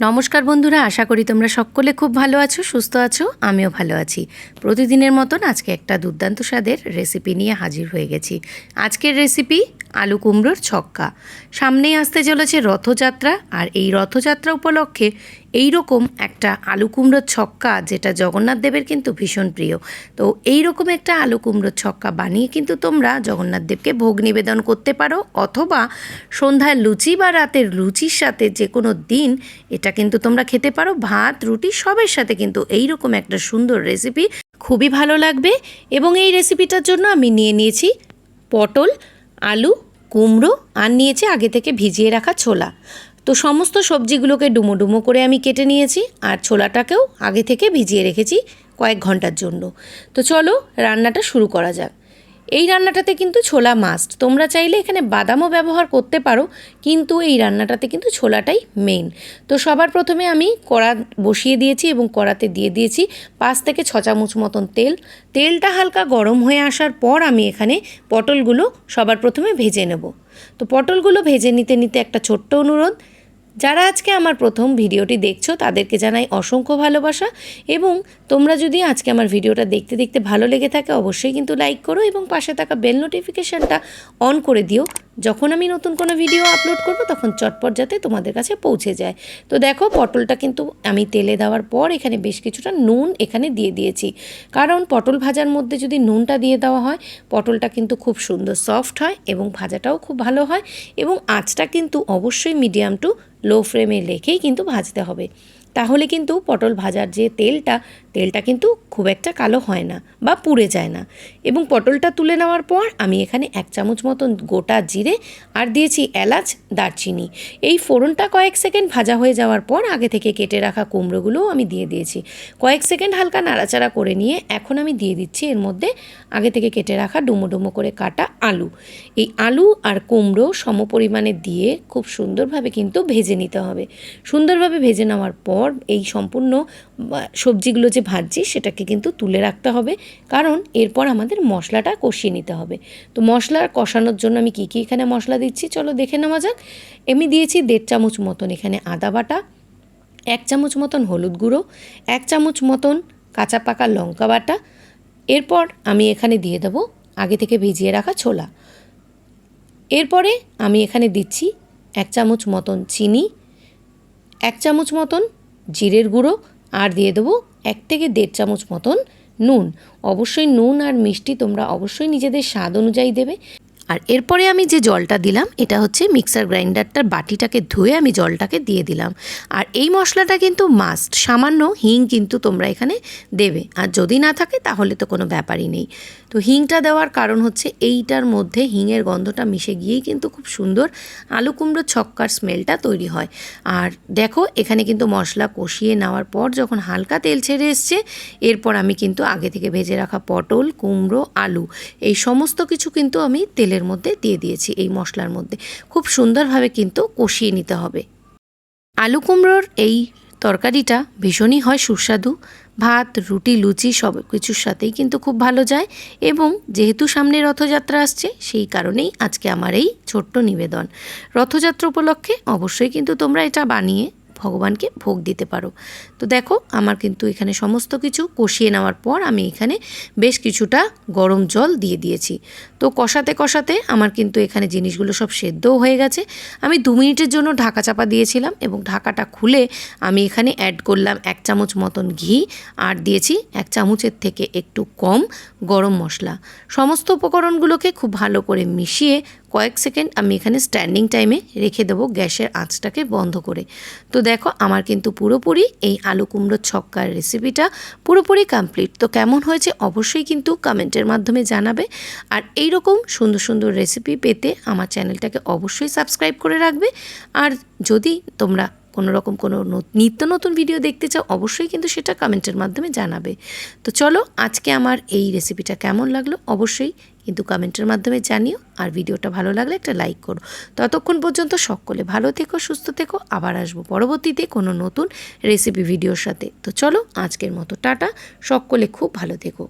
নমস্কার বন্ধুরা, আশা করি তোমরা সকলে খুব ভালো আছো, সুস্থ আছো, আমিও ভালো আছি। প্রতিদিনের মতন আজকে একটা দুর্দান্ত স্বাদের রেসিপি নিয়ে হাজির হয়ে গেছি। আজকের রেসিপি আলু কুমড়োর ছক্কা। সামনেই আসতে চলেছে রথযাত্রা আর এই রথযাত্রা উপলক্ষে এই রকম একটা আলু কুমড়োর ছক্কা, যেটা জগন্নাথ দেবের কিন্তু ভীষণ প্রিয়। তো এই রকম একটা আলু কুমড়োর ছক্কা বানিয়ে কিন্তু তোমরা জগন্নাথ দেবকে ভোগ নিবেদন করতে পারো, অথবা সন্ধ্যায় লুচি বা রাতের লুচির সাথে যে কোনো দিন এটা কিন্তু তোমরা খেতে পারো। ভাত, রুটি সবের সাথে কিন্তু এই রকম একটা সুন্দর রেসিপি খুবই ভালো লাগবে। এবং এই রেসিপিটার জন্য আমি নিয়ে নিয়েছি পটল আলু, কুমড়ো আর নিয়েছি আগে থেকে ভিজিয়ে রাখা ছোলা। তো সমস্ত সবজিগুলোকে ডুমো ডুমো করে আমি কেটে নিয়েছি আর ছোলাটাকেও আগে থেকে ভিজিয়ে রেখেছি কয়েক ঘণ্টার জন্য। তো চলো রান্নাটা শুরু করা যাক। এই রান্নাটাতে কিন্তু ছোলা মাস্ট তোমরা চাইলে এখানে বাদামও ব্যবহার করতে পারো, কিন্তু এই রান্নাটাতে কিন্তু ছোলাটাই মেন তো সবার প্রথমে আমি কড়া বসিয়ে দিয়েছি এবং কড়াতে দিয়ে দিয়েছি পাঁচ থেকে ছ চামচ মতন তেল। তেলটা হালকা গরম হয়ে আসার পর আমি এখানে পটলগুলো সবার প্রথমে ভেজে নেব। তো পটলগুলো ভেজে নিতে নিতে একটা ছোট্ট অনুরোধ যারা আজকে আমার প্রথম ভিডিওটি দেখছ, তাদেরকে জানাই অসংখ্য ভালোবাসা এবং তোমরা যদি আজকে আমার ভিডিওটা দেখতে দেখতে ভালো লেগে থাকে, অবশ্যই কিন্তু লাইক করো এবং পাশে থাকা বেল নোটিফিকেশানটা অন করে দিও। যখন আমি নতুন কোনো ভিডিও আপলোড করব, তখন চটপট যাতে তোমাদের কাছে পৌঁছে যায়। তো দেখো, পটলটা কিন্তু আমি তেলে দেওয়ার পর এখানে বেশ কিছুটা নুন এখানে দিয়ে দিয়েছি। কারণ পটল ভাজার মধ্যে যদি নুনটা দিয়ে দেওয়া হয়, পটলটা কিন্তু খুব সুন্দর সফট হয় এবং ভাজাটাও খুব ভালো হয় এবং আঁচটা কিন্তু অবশ্যই মিডিয়াম টু লো ফ্লেমে রেখেই কিন্তু ভাজতে হবে। তাহলে কিন্তু পটল ভাজার যে তেলটা তেলটা কিন্তু খুব একটা কালো হয় না বা পুড়ে যায় না। এবং পটলটা তুলে নেওয়ার পর আমি এখানে এক চামচ মতন গোটা জিরে আর দিয়েছি এলাচ, দারচিনি। এই ফোড়নটা কয়েক সেকেন্ড ভাজা হয়ে যাওয়ার পর আগে থেকে কেটে রাখা কুমড়োগুলোও আমি দিয়ে দিয়েছি। কয়েক সেকেন্ড হালকা নাড়াচাড়া করে নিয়ে এখন আমি দিয়ে দিচ্ছি এর মধ্যে আগে থেকে কেটে রাখা ডুমো ডুমো করে কাটা আলু। এই আলু আর কুমড়ো সম পরিমাণে দিয়ে খুব সুন্দরভাবে কিন্তু ভেজে নিতে হবে। সুন্দরভাবে ভেজে নেওয়ার পর এই সম্পূর্ণ সবজিগুলো যে ভাজছি সেটাকে কিন্তু তুলে রাখতে হবে। কারণ এরপর আমাদের মশলাটা কষিয়ে নিতে হবে। তো মশলার কষানোর জন্য আমি কী কী এখানে মশলা দিচ্ছি? চলো দেখে নেওয়া যাক। এমনি দিয়েছি দেড় চামচ মতন এখানে আদা বাটা, এক চামচ মতন হলুদ গুঁড়ো, এক চামচ মতন কাঁচা পাকা লঙ্কা বাটা। এরপর আমি এখানে দিয়ে দেবো আগে থেকে ভিজিয়ে রাখা ছোলা। এরপরে আমি এখানে দিচ্ছি এক চামচ মতন চিনি, এক চামচ মতন জিরের গুঁড়ো আর দিয়ে দেবো এক থেকে দেড় চামচ মতন নুন। অবশ্যই নুন আর মিষ্টি তোমরা অবশ্যই নিজেদের স্বাদ অনুযায়ী দেবে। আর এরপরে আমি যে জলটা দিলাম, এটা হচ্ছে মিক্সার গ্রাইন্ডারটার বাটিটাকে ধুয়ে আমি জলটাকে দিয়ে দিলাম। আর এই মশলাটা কিন্তু মাস্ট সামান্য হিং কিন্তু তোমরা এখানে দেবে। আর যদি না থাকে, তাহলে তো কোনো ব্যাপারই নেই। তো হিংটা দেওয়ার কারণ হচ্ছে, এইটার মধ্যে হিংয়ের গন্ধটা মিশে গিয়েই কিন্তু খুব সুন্দর আলু কুমড়ো ছক্কার স্মেলটা তৈরি হয়। আর দেখো, এখানে কিন্তু মশলা কষিয়ে নেওয়ার পর যখন হালকা তেল ছেড়ে এসছে, এরপর আমি কিন্তু আগে থেকে ভেজে রাখা পটল, কুমড়ো, আলু, এই সমস্ত কিছু কিন্তু আমি তেলের মধ্যে দিয়ে দিয়েছি এই মশলার মধ্যে। খুব সুন্দরভাবে কিন্তু কষিয়ে নিতে হবে। আলু কুমড়োর এই তরকারিটা ভীষণই হয় সুস্বাদু। ভাত, রুটি, লুচি সব কিছুর সাথেই কিন্তু খুব ভালো যায় এবং যেহেতু সামনে রথযাত্রা আসছে, সেই কারণেই আজকে আমার এই ছোট্ট নিবেদন। রথযাত্রা উপলক্ষে অবশ্যই কিন্তু তোমরা এটা বানিয়ে ভগবানকে ভোগ দিতে পারো। তো দেখো, আমার কিন্তু এখানে সমস্ত কিছু কষিয়ে নেওয়ার পর আমি এখানে বেশ কিছুটা গরম জল দিয়ে দিয়েছি। তো কষাতে কষাতে আমার কিন্তু এখানে জিনিসগুলো সব সেদ্ধও হয়ে গেছে। আমি দু মিনিটের জন্য ঢাকা চাপা দিয়েছিলাম এবং ঢাকাটা খুলে আমি এখানে অ্যাড করলাম এক চামচ মতন ঘি আর দিয়েছি এক চামচের থেকে একটু কম গরম মশলা। সমস্ত উপকরণগুলোকে খুব ভালো করে মিশিয়ে কয়েক সেকেন্ড আমি এখানে স্ট্যান্ডিং টাইমে রেখে দেবো গ্যাসের আঁচটাকে বন্ধ করে। তো দেখো, আমার কিন্তু পুরোপুরি এই আলু কুমড়োর ছক্কার রেসিপিটা পুরোপুরি কমপ্লিট তো কেমন হয়েছে অবশ্যই কিন্তু কমেন্টের মাধ্যমে জানাবে। আর এই রকম সুন্দর সুন্দর রেসিপি পেতে আমার চ্যানেলটাকে অবশ্যই সাবস্ক্রাইব করে রাখবে। আর যদি তোমরা কোনো রকম কোনো নিত্য নতুন ভিডিও দেখতে চাও, অবশ্যই কিন্তু সেটা কমেন্টের মাধ্যমে জানাবে। তো চলো, আজকে আমার এই রেসিপিটা কেমন লাগল? অবশ্যই কিন্তু কমেন্টের মাধ্যমে জানিও আর ভিডিওটা ভালো লাগলে একটা লাইক করো। ততক্ষণ পর্যন্ত সকলে ভালো থেকো, সুস্থ থেকো। আবার আসব পরবর্তীতে কোনো নতুন রেসিপি ভিডিওর সাথে। তো চলো আজকের মতো টাটা। সকলে খুব ভালো থেকো।